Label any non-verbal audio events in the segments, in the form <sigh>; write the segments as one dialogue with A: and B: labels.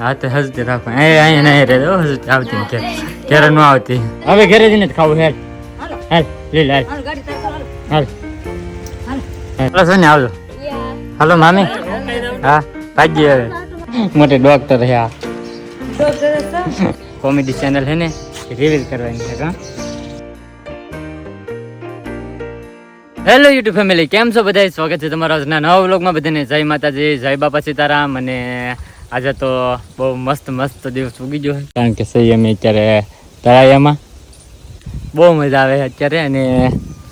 A: હે
B: તો હજતી રાખો. એ અહીં નહીં રે હજુ આવતી કે ઘેર. ન આવતી. હવે ઘરે જઈને જ ખાવું હેલ
A: હાલો.
B: હેલ લીલ હેલ
A: હાલો ગાડી હાલ.
B: હાલો. સોની મામી. હા ભાગી હવે મોટે ડોક્ટર હે આ. કોમેડી ચેનલ હે ને રિવીલ કરવાની છે કા હેલો યુટ્યુબ ફેમિલી કેમ છો બધા સ્વાગત છે તમારા આજના નવા વ્લોગમાં બધાને. જય માતાજી જય બાપા સીતારામ અને આજે તો બહુ મસ્ત મસ્ત દિવસ ઉગી ગયો કારણ કે સહી અમે અત્યારે તળાયામાં. બહુ મજા આવે અત્યારે અને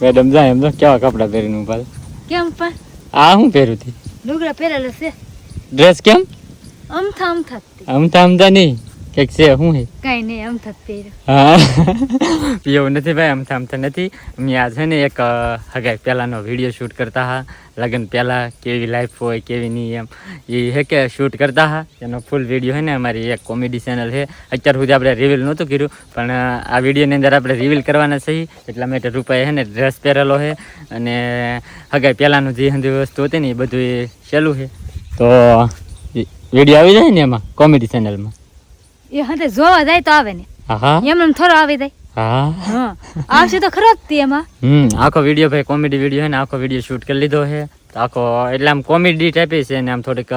B: મેડમ જાય એમ તો કેવા કપડાં પહેરીને ઊભા
A: કેમ પણ
B: આ હું પહેર્યું હતી
A: લુગડા પહેરેલા છે.
B: ડ્રેસ કેમ?
A: અમથા અમથા અમથા તે.
B: અમતા નહીં. કંઈક છે શું છે?
A: કાંઈ નહીં આમ થતી
B: હા. <laughs> એવું નથી ભાઈ આમથા આમથા નથી. અમે આ છે ને એક હગાઈ પહેલાંનો વીડિયો શૂટ કરતા હા. લગ્ન પહેલાં કેવી લાઈફ હોય કેવી નહીં એમ. એ હે કે શૂટ કરતા હા. એનો ફૂલ વીડિયો છે ને અમારી એક કોમેડી ચેનલ છે અત્યાર સુધી આપણે રિવીલ નહોતું કર્યું પણ આ વિડીયોની અંદર આપણે રિવીલ કરવાના સહી એટલા માટે રૂપાએ છે ને ડ્રેસ પહેરેલો છે અને હગાઈ પહેલાંનું જે હંધી વસ્તુ હતી ને એ બધું એ સહેલું છે તો વીડિયો આવી જાય ને એમાં કોમેડી ચેનલમાં
A: એ હંતે જોવા જાય તો આવે ને.
B: હા હા
A: એમ એમ થોડો આવી જાય.
B: હા.
A: આવશે તો ખરો જ એમાં.
B: હમ આખો વીડિયો ભાઈ કોમેડી વીડિયો હે ને આખો વીડિયો શૂટ કરી લીધો છે આખો એટલે આમ કોમેડી ટાઈપ છે ને આમ થોડીક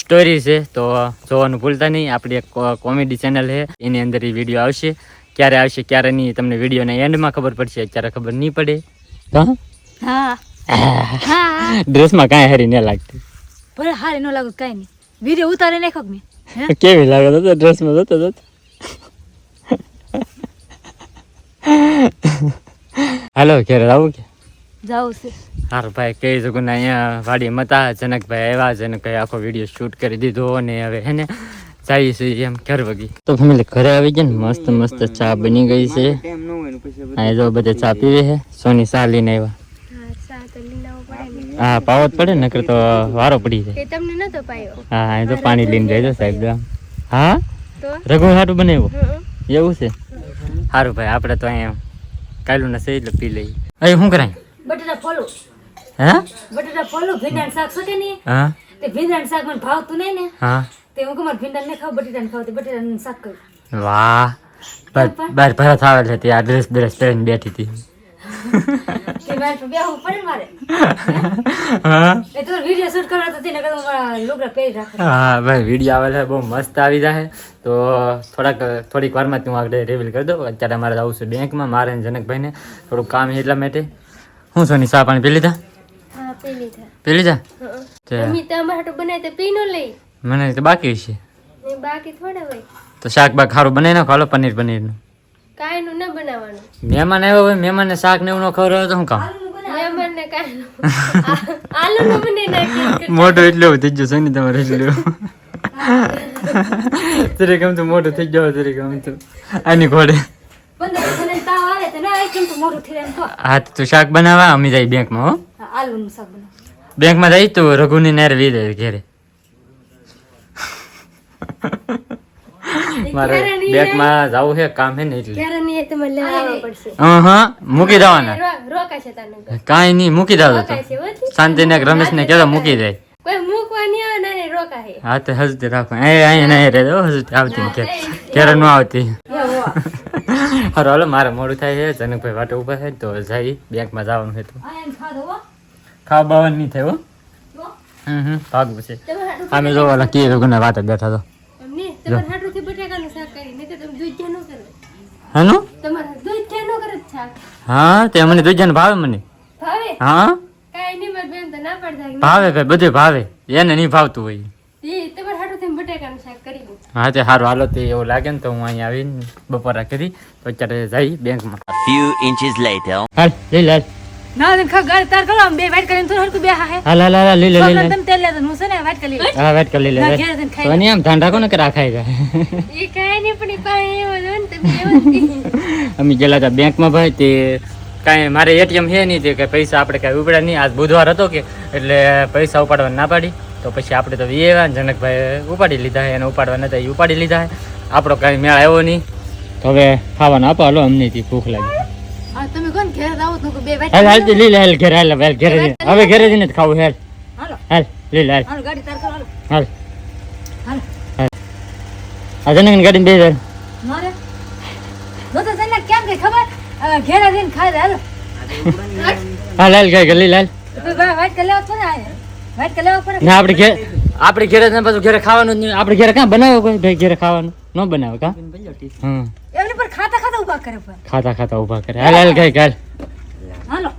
B: સ્ટોરી છે. તો જોવાનું ભૂલતા નહીં. આપણી એક કોમેડી ચેનલ છે એની અંદર એ વીડિયો આવશે. ક્યારે આવશે ક્યારે નહીં તમને વિડીયોના એન્ડમાં ખબર પડશે. અત્યારે ખબર નહીં પડે. ડ્રેસમાં કાંઈ હારી ન લાગતી.
A: ભલે હારી ન લાગતું કાંઈ નહીં. વીડિયો ઉતારી નાખો મેં?
B: કેવી લાગે? તો ડ્રેસમાં જતો જતો હાલો ઘેર આવું કે?
A: જાવું છે.
B: હારું ભાઈ કઈ શકું અહીંયા વાડી મતા જનકભાઈ આવ્યા કઈ આખો વીડિયો શૂટ કરી દીધો ને હવે હે ને જઈએ છે એમ ઘર વગી. તો ફેમિલી ઘરે આવી ગયા ને મસ્ત મસ્ત ચા બની ગઈ છે. આ જો બધે ચા પીવે છે. સોની ચા લઈને આવ્યા. હા પાવો જ પડે ને નકર તો વારો પડી જાય.
A: તમને નતો પાયો
B: હા એ તો પાણી લઈને જાય સાહેબ હા? રઘુ હાટું બનાવ્યું? એવું છે? સારું ભાઈ આપણે તો અહીંયા કાયલું ના સહી એટલે પી લઈએ. અહીં શું કરાય?
A: બટેટા ફોલો.
B: હે?
A: બટેટા ફોલો ભીંડા શાક છો કે નહીં?
B: હા.
A: તે ભીંડા શાક મને ભાવતું નહીં ને.
B: હા.
A: તે હું કમર ભીંડા ને ખાવ બટેટાને ખાવ. તે બટેટાનું શાક કર્યું.
B: વાહ. બાર બાર ભરત આવે છે તે આ ડ્રેસ ડ્રેસ પહેરીને બેઠી હતી. <laughs>
A: મારે તો બેહવું પડે મારે.
B: હા?
A: એ તો વીડિયો શૂટ કરવા તો તેને કદમ લુગડા પહેરી રાખે.
B: હા ભાઈ વીડિયો આવે છે બહુ મસ્ત આવી જાય તો થોડાક થોડીક વારમાં તું આગળ રિવીલ કરી દઉં. અત્યારે મારે આવું છે બેંકમાં મારે જનકભાઈને થોડુંક કામ છે એટલા માટે. હું સોની ચા પાણી પી લીધા?
A: પી લીધા.
B: પી લીધા?
A: મમ્મી તમારે હાટું બનાય તે પી નો લઈ.
B: મને તો બાકી છે.
A: બાકી થોડા હોય.
B: તો શાક બાક ખારું બનાવી નાખો હાલો પનીર પનીરનું.
A: કાંઈ ન બનાવવાનું.
B: મહેમાન આવ્યો હોય મહેમાનને શાક ને એવું ન ખવડાવે તો શું કામ?
A: મહેમાન ને આલુ નું બને નાખી
B: મોટો એટલે થઈ ગયો છે ને તમારે એટલો. તરી તો મોટું થઈ ગયો તરી આની ઘોડે.
A: કેમ તો મોટું થઈ
B: હા તો તું શાક બનાવવા અમે જાય બેંકમાં હો.
A: આલુ નું શાક બનાવ.
B: બેંકમાં જાય તો રઘુની નેર વી દે ઘેરે. મારે બેંકમાં જવું છે કામ છે ને એટલે
A: ક્યારે
B: હા હા મૂકી દેવાના કાંઈ નહીં મૂકી દેવા તો
A: શાંતિ ને
B: શાંતિને રમેશને કેતો મૂકી
A: ને રોકા હે
B: તો હજતી રાખો અહીંયા અહીં નહીં રે આવતી ને ઘેર ન આવતી હારું હાલો મારે મોડું થાય છે જનકભાઈ વાટે ઊભા છે તો જઈ બેંકમાં જવાનું છે તો ખાવા બાવાનું નહીં થાય હો હમ હમ ભાગવું છે અમે જોવા કે લોકોને વાટે બેઠા તો હાનું?
A: તમારે દૂધ ક્યાં ન કરે શાક
B: હા તે મને દૂજાને ભાવે મને. હા?
A: કાંઈ નહીં મારી બેન તો ના પડતા કે
B: ભાવે ભાઈ બધે ભાવે. એને નહીં ભાવતું હોય. હા તે સારું હાલો તે એવું લાગે ને તો હું અહીંયા આવીને બપોરા કરી તો અત્યારે જઈ બેંકમાં.
C: Few inches later.
B: હાલ લઈ લે
A: ના then ખા તાર કરો આમ બે વાઈટ કરીને થોડું બે હા.
B: હાલ હાલ હાલ લઈ લે લે.
A: તમે તેલ લેતો હું છે ને વાઈટ કરી લઈશ.
B: હા વેટ કરી લઈ લે
A: ઘેર જઈને ખાઈ
B: તો એની આમ ધ્યાન રાખો ને કે રાખાય જાય.
A: એ કાંઈ નહીં પણ એ એવો ને તમે એવો
B: અમે ગયેલા હતા બેંકમાં ભાઈ તે કાંઈ મારે એટીએમ છે નહીં તે કે પૈસા આપણે કાંઈ ઉપડ્યા નહીં. આજ બુધવાર હતો કે એટલે પૈસા ઉપાડવા ના પાડી. તો પછી આપણે તો વી જનકભાઈ ઉપાડી લીધા એને ઉપાડવા નતા એ ઉપાડી લીધા છે આપણો કાંઈ મેળ આવ્યો નહીં. તો હવે ખાવાનું આપો હાલો અમને ભૂખ લાગી.
A: કોણ ઘેર આવો તો બે
B: હાલ હાલ તે લે હાલ ઘરે હાલ હાલ ઘેર હવે ઘેર જઈને જ ખાવું હાલ.
A: હાલો.
B: હાલ લઈ લે હાલ.
A: હાલો ગાડી તાર હાલો.
B: હાલ.
A: હાલ.
B: જનકની ગાડીને બે જાય.
C: મારે? નો તો તને કેમ કે ખબર? ઘેર જઈને ખાય હાલો.
B: હા લાલ ગાય ગલી લાલ
C: તો વાઈટ કલર પડે આ? વાઈટ કલર પડે?
B: ના આપણે ઘેર આપણે ઘેરે ને પાછું ઘેરે ખાવાનું જ નહીં. આપણે ઘેરે કાં બનાવ્યો કોઈ? ભાઈ ઘેર ખાવાનું? ન બનાવે કા? હમ.
C: પર ખાતા ખાતા ઊભા કરે પર
B: ખાતા ખાતા ઊભા કરે. હાલ હાલ ગાય ગાલ
C: હાલો.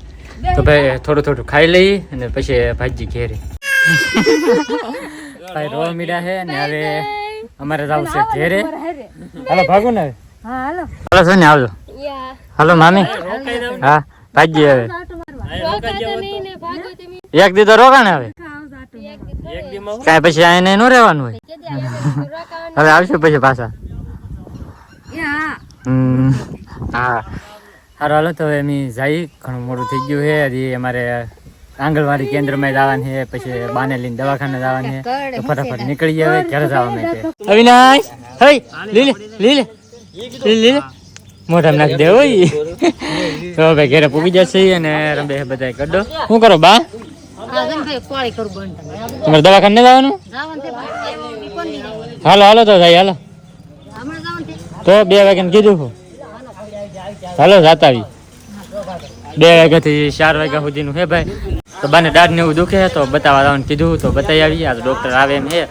B: તો ભાઈ થોડું થોડું ખાઈ લઈએ અને પછી ભાજી ઘેરે. <laughs> ભાઈ રોવા મીડા છે ને હવે અમારે જવું છે ઘેરે. હાલો ભાગો ને
C: હા હાલો.
B: હાલો છે ને આવજો હાલો મામી. હા ભાજી હવે.
A: નહીં
B: એક દી તો રોકાણ હવે. કાંઈ પછી આઈને ન રહેવાનું હોય. હવે આવશું પછી પાછા.
C: હા.
B: સારું હાલો તો હવે અમે જઈ. ઘણું મોડું થઈ ગયું છે. હજી અમારે આંગણવાડી કેન્દ્રમાં જવાનું છે પછી બાને લઈને દવાખાને જવાનું છે. તો ફટાફટ નીકળી હવે ઘરે જવાનું છે અવિનાશ હઈ લીલે લીલે. લીલે મોઢા નાખી દે હોય તો ભાઈ ઘરે પૂગી જશે અને રંબે બધા કરડો શું કરો બા?
C: હા જમ ભાઈ કોળી કરું બંધ.
B: તમારે દવાખાને જવાનું? હાલો હાલો તો ભાઈ હાલો.
C: તે
B: બે વાગ્યાને કીધું હું. હાલો આવી બે વાગ્યાથી ચાર વાગ્યા સુધીનું હે ભાઈ. તો બાને દાઢ ને એવું દુખે તો બતાવવા આવવાનું કીધું તો બતાવી આવી આ ડોક્ટર આવે એમ હે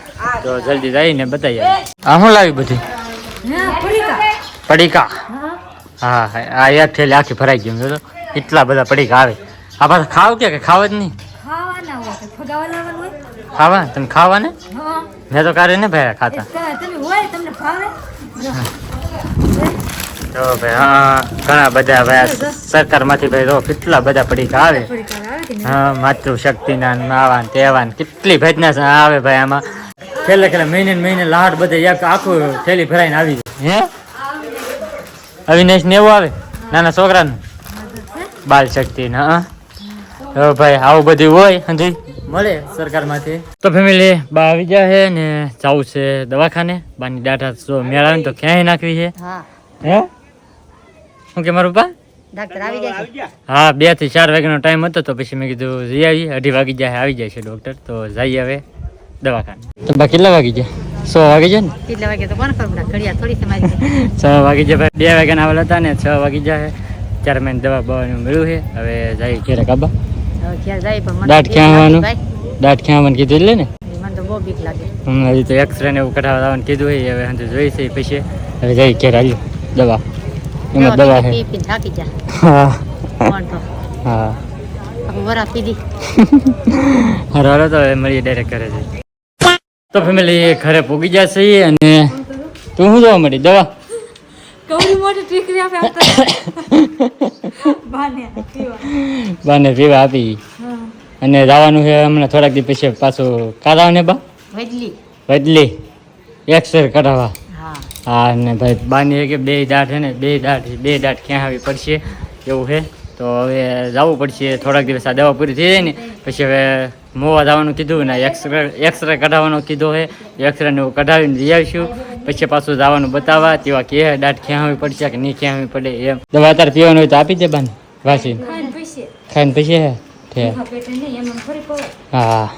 B: તો જલ્દી જઈને બતાવી આવી આ શું લાવી બધી?
C: પડીકા. હા
B: આ એક થેલી આખી ભરાઈ ગયું તો એટલા બધા પડીકા આવે. આ પાછા ખાવ કે ખાવ જ નહીં? ખાવા તમે ખાવા ને મેં તો કારે ને ભાઈ ખાતા તો ભાઈ હા ઘણા બધા ભાઈ સરકારમાંથી ભાઈ જો કેટલા બધા પડીકા આવે. હા માતૃ શક્તિના ને આવા તેવા કેટલી ભજના આવે ભાઈ આમાં. છેલ્લે છેલ્લે મહિને મહિને લાડ બધે એક આખું થેલી ભરાઈને આવી જાય. હે? અવિનેશ ને એવું આવે? નાના છોકરાનું? બાલ શક્તિ ને હા. ભાઈ આવું બધું હોય હજી? મળે સરકારમાંથી. તો ફેમિલી બા આવી ગયા છે ને જવું છે દવાખાને. બાની દાઢા જો મેળ આવે તો ક્યાંય નાખવી છે?
C: હે.
B: શું કે મારું પા
C: ડાક્ટર આવી જાય છે.
B: હા બેથી ચાર વાગ્યાનો ટાઈમ હતો તો પછી મેં કીધું જઈ આવી. અઢી વાગી જાય આવી જાય છે ડોક્ટર તો જઈએ આવે દવાખાને. તો બા કેટલા વાગી ગયા? સો વાગી જાય ને?
C: કેટલા વાગે તો કોણ ખબર? ઘડિયા થોડી સમાજ
B: છ <laughs> વાગી જાય ભાઈ. બે વાગ્યાના આવેલા હતા ને છ વાગી જાય ત્યારે મેં દવા બવાનું મળ્યું છે. હવે જઈ ઘેરે કાબા.
C: હવે ક્યાં
B: આવવાનું. દાંત ક્યાં આવવાનું કીધું એટલે ને?
C: બહુ બીક લાગે.
B: હમ, હજી તો એક્સરે ને એવું કઢાવવા આવવાનું કીધું હોય હવે હજુ જોઈ છે પછી. હવે જઈ ઘેર આવી દવા. એમાં દવા છે.
C: પી પી થાકી જા
B: હા. હા.
C: વરા પીધી.
B: હારો તો હવે મળીએ ડાયરેક્ટ ઘરે છે તો ફેમિલી ઘરે પૂગી જશે અને તું શું જોવા મળી દવા?
C: કવડી મોટી ટીકરી આપે <coughs> <laughs> બાને પીવા.
B: આપી. અને જવાનું છે હમણાં થોડાક દી પછી પાછું કાઢાવ ને બા?
C: વડલી
B: બદલી એક્સરે કઢાવવા.
C: હા.
B: હા ને ભાઈ બાની કે બે દાંત છે ને બે દાંત બે દાંત ક્યાં આવી પડશે એવું છે. તો હવે જવું પડશે થોડાક દિવસ આ દવા પૂરી થઈ જાય ને પછી હવે મોવા જવાનું કીધું ને એક્સરે એક્સરે કઢાવવાનો કીધો છે. એક્સરે ને કઢાવીને જઈ આવીશું. પછી પાછું જવાનું બતાવવા તેવા કે દાંત આવી પડશે કે નહીં આવી પડે એમ. દવા અત્યારે પીવાનું હોય તો આપી દે બાને વાસી.
C: ખાઈને
B: પછી હે?
C: હા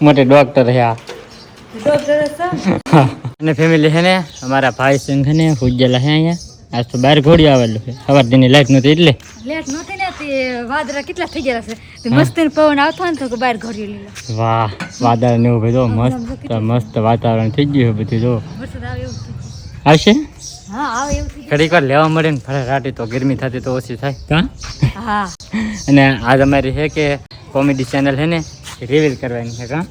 B: મોટે ડોક્ટર હે આ. <laughs> અને ફેમિલી હે ને અમારા ભાઈ સંઘ ને પૂજેલા હે અહીંયા. આજ તો બહાર ઘોડી આવેલું છે. સવાર દિની લાઈટ નહોતી એટલે.
C: લાઈટ નહોતી ને તે વાદળા કેટલા થઈ ગયા છે તે મસ્ત પવન આવતો ને તો કે બહાર ઘોડી લીલો
B: વાહ વાદળ ને એવું બધું મસ્ત મસ્ત વાતાવરણ થઈ ગયું છે બધું જો.
C: વરસાદ આવે એવું થઈ ગયું.
B: આવશે?
C: હા આવે એવું
B: ઘડીક વાર લેવા મળે ને ફરે રાટી તો ગરમી થતી તો ઓછી થાય. કાં
C: હા.
B: અને આજ અમારી છે કે કોમેડી ચેનલ છે ને રિવીલ કરવાની છે કા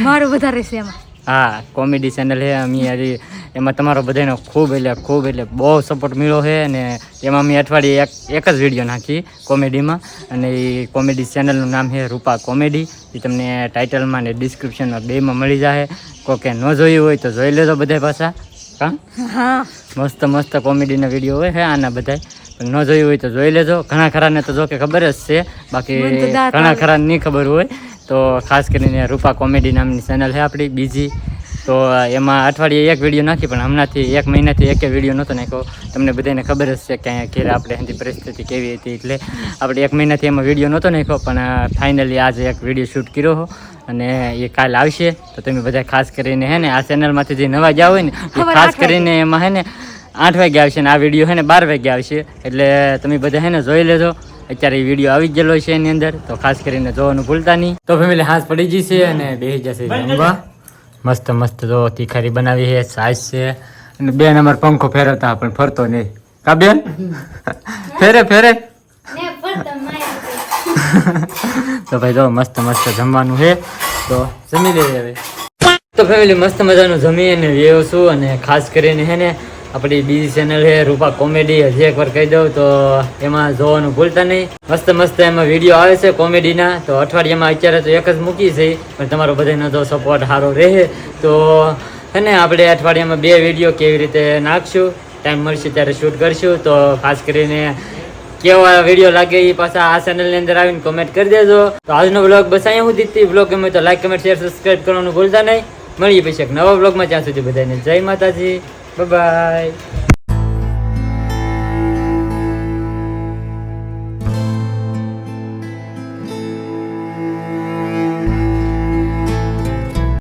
C: મારું વધારે છે એમાં.
B: હા કોમેડી ચેનલ છે અમે હજી એમાં તમારો બધાનો ખૂબ એટલે ખૂબ એટલે બહુ સપોર્ટ મળ્યો છે અને એમાં મેં અઠવાડિયે એક એક જ વીડિયો નાખી કોમેડીમાં અને એ કોમેડી ચેનલનું નામ છે રૂપા કોમેડી. એ તમને ટાઇટલમાં ને ડિસ્ક્રિપ્શનમાં બેમાં મળી જાય કોકે ન જોયું હોય તો જોઈ લેજો બધા પાછા.
C: હા?
B: મસ્ત મસ્ત કોમેડીના વીડિયો હોય છે આના બધા ન જોયું હોય તો જોઈ લેજો. ઘણા ખરાને તો જો કે ખબર જ છે. બાકી ઘણા ખરાને નહીં ખબર હોય. તો ખાસ કરીને રૂપા કોમેડી નામની ચેનલ છે આપણી બીજી. તો એમાં અઠવાડિયે એક વીડિયો નાખી પણ હમણાંથી એક મહિનાથી એક વીડિયો નહોતો નાખ્યો. તમને બધાને ખબર જ છે કે અહીંયા ઘેર આપણે એની પરિસ્થિતિ કેવી હતી. એટલે આપણે એક મહિનાથી એમાં વીડિયો નહોતો નાખ્યો પણ ફાઇનલી આજે એક વીડિયો શૂટ કર્યો હો. અને એ કાલ આવશે. તો તમે બધા ખાસ કરીને હે ને આ ચેનલમાંથી જે નવા ગયા હોય ને એ ખાસ કરીને એમાં હે ને આઠ વાગે આવશે ને આ વીડિયો હે ને બાર વાગે આવશે. એટલે તમે બધા હે ને જોઈ લેજો. અત્યારે એ વીડિયો આવી ગયેલો છે એની અંદર. તો ખાસ કરીને જોવાનું ભૂલતા નહીં. તો ફેમિલી હાથ પડી જશે અને બેસી જશે મસ્ત મસ્ત તો તીખારી બનાવી છે સાઈઝ છે. અને બે નંબર પંખો ફેરવતા પણ ફરતો નહીં. કા બેન? ફેરે ફેરે. તો ભાઈ જો મસ્ત મસ્ત જમવાનું છે. તો જમી લઈએ હવે. તો ફેમિલી મસ્ત મજાનું જમી અને વ્યવ છું અને ખાસ કરીને હે ને આપણી બીજી ચેનલ છે, રૂપા કોમેડી હજી એકવાર કહી દઉં તો એમાં જોવાનું ભૂલતા નહીં. મસ્ત મસ્ત એમાં વીડિયો આવે છે કોમેડીના તો અઠવાડિયામાં અત્યારે તો એક જ મૂકી છે, પણ તમારો બધાનો જો સપોર્ટ સારો રહે તો હે ને આપણે અઠવાડિયામાં બે વીડિયો કેવી રીતે નાખશું ટાઈમ મળશે ત્યારે શૂટ કરશું. તો ખાસ કરીને કેવા વીડિયો લાગે એ પાછા આ ચેનલની અંદર આવીને કોમેન્ટ કરી દેજો. તો આજનો બ્લોગ બસ અહીંયા સુધી દીધી બ્લોગ ગમે તો લાઈક કમેન્ટ શેર સબસ્ક્રાઈબ કરવાનું ભૂલતા નહીં. મળીએ પછી એક નવા બ્લોગમાં ત્યાં સુધી બધાને જય માતાજી. 拜拜。